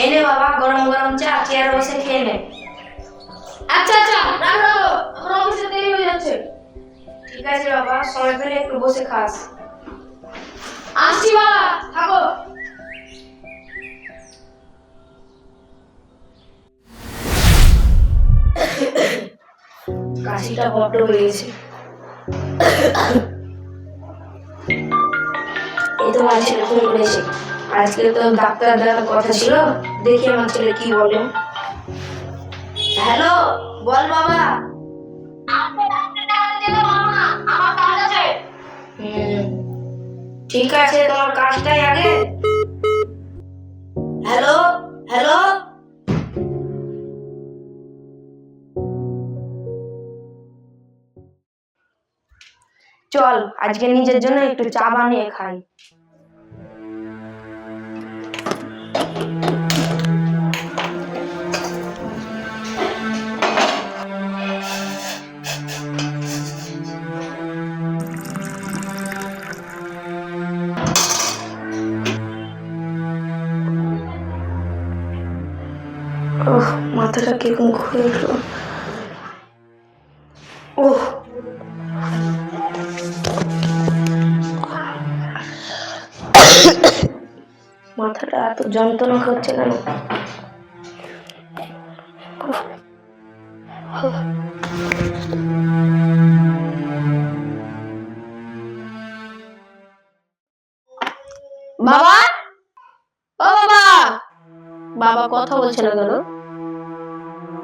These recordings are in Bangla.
এই নে বাবা গরম গরম চা চেয়ারে বসে খেয়ে নে। আচ্ছা আচ্ছা রাখো রাখো আমার অফিসে দেরি হয়ে যাচ্ছে। ঠিক আছে বাবা সময় পেলে একটু বসে খাস। আসছি বাবা থাকো। কাশিটা বড্ড বেড়েছে। এই তো ছেলে ফোন করেছে আজকে তো ডাক্তার দেখার কথা ছিল দেখি আমার ছেলে কি বলে। হ্যালো বল বাবা। ঠিক আছে তোমার কাজটাই আগে। Hello hello. চল আজকে নিজের জন্য একটু চা বানিয়ে খাই। ওহ মাথাটা কীরকম ঘুরে উঠল। ওহ। মাথাটা এত যন্ত্রণা হচ্ছে কেন? বাবা? বাবা কথা বলছে না কেন?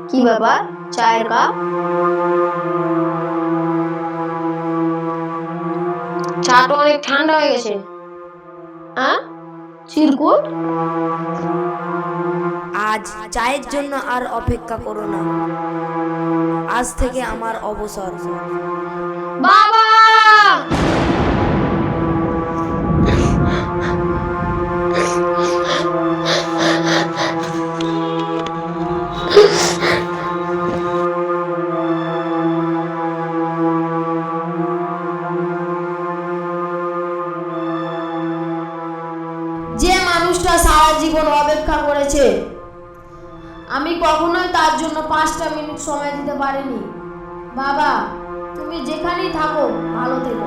কি বাবা? চায়ের কাপ? চাটা অনেক ঠান্ডা হয়ে গেছে। হ্যাঁ চিরকুট? আজ চায়ের জন্য আর অপেক্ষা করো না। আজ থেকে আমার অবসর। বাবা জীবন অপেক্ষা করেছে। আমি কখনোই তার জন্য পাঁচটা মিনিট সময় দিতে পারিনি। বাবা, তুমি যেখানেই থাকো, ভালো থেকো।